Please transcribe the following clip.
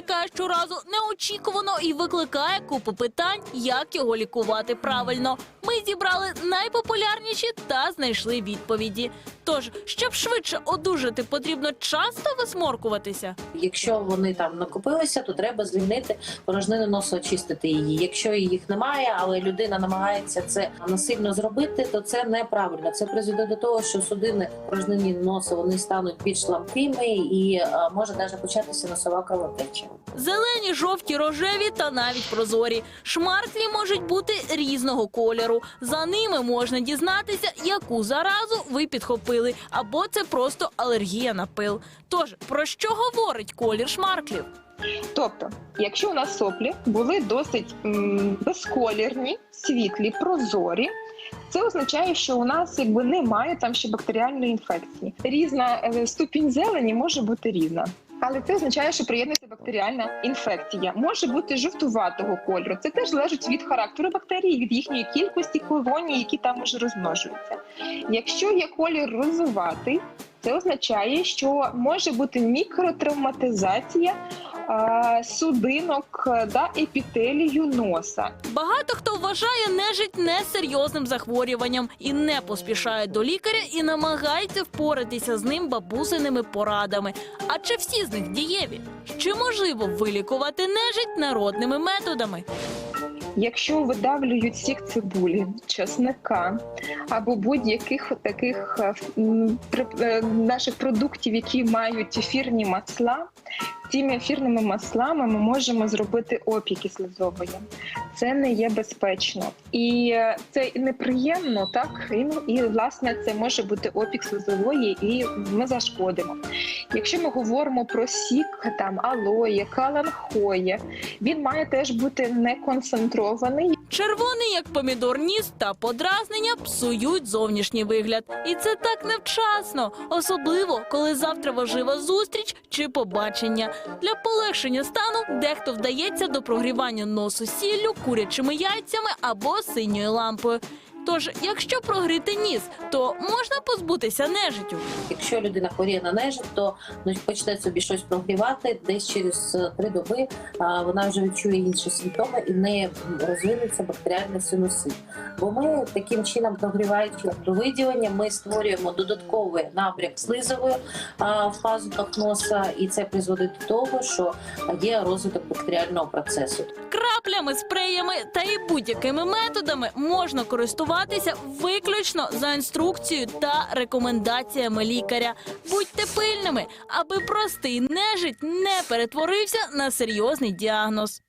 виникає щоразу неочікувано і викликає купу питань, як його лікувати правильно. Ми зібрали найпопулярніші та знайшли відповіді. Тож, щоб швидше одужати, потрібно часто висморкуватися. Якщо вони там накопилися, то треба звільнити порожнину носу, очистити її. Якщо їх немає, але людина намагається це насильно зробити, то це неправильно. Це призведе до того, що судини порожнині носу вони стануть більш ламкими і е, може навіть початися носова кровотеча. Зелені, жовті, рожеві та навіть прозорі. Шмарклі можуть бути різного кольору. За ними можна дізнатися, яку заразу ви підхопили, або це просто алергія на пил. Тож про що говорить колір шмарклів? Тобто, якщо у нас соплі були досить м, безколірні, світлі, прозорі. Це означає, що у нас якби немає там ще бактеріальної інфекції. Різна е, ступінь зелені може бути різна. Але це означає, що приєднується бактеріальна інфекція. Може бути жовтуватого кольору. Це теж залежить від характеру бактерії, від їхньої кількості колоній, які там уже розмножуються. Якщо є колір розуватий, це означає, що може бути мікротравматизація судинок е, да, епітелію носа. Багато хто вважає нежить несерйозним захворюванням і не поспішає до лікаря і намагається впоратися з ним бабусиними порадами. А чи всі з них дієві? Чи можливо вилікувати нежить народними методами? Якщо видавлюють сік цибулі, чесника або будь-яких таких е, е, наших продуктів, які мають ефірні масла, цими ефірними маслами ми можемо зробити опіки слизової. Це не є безпечно і е, це неприємно, так і, ну, і власне це може бути опік слизової, і ми зашкодимо. Якщо ми говоримо про сік там алої, каланхоє, він має теж бути не концентрований. Червоний, як помідор ніс та подразнення псують зовнішній вигляд. І це так невчасно, особливо коли завтра важлива зустріч чи побачення. Для полегшення стану дехто вдається до прогрівання носу сіллю, курячими яйцями або синьою лампою. Тож, якщо прогріти ніс, то можна позбутися нежиттю. Якщо людина хворіє на нежить, то ну, почне собі щось прогрівати. Десь через три доби а, вона вже відчує інші симптоми і в неї розвинеться бактеріальний синусит. Бо ми таким чином прогріваючи до виділення, ми створюємо додатковий набряк слизової а, в пазухах носа, і це призводить до того, що є розвиток бактеріального процесу. Краплями, спреями та і будь-якими методами можна користуватися виключно за інструкцією та рекомендаціями лікаря. Будьте пильними, аби простий нежить не перетворився на серйозний діагноз.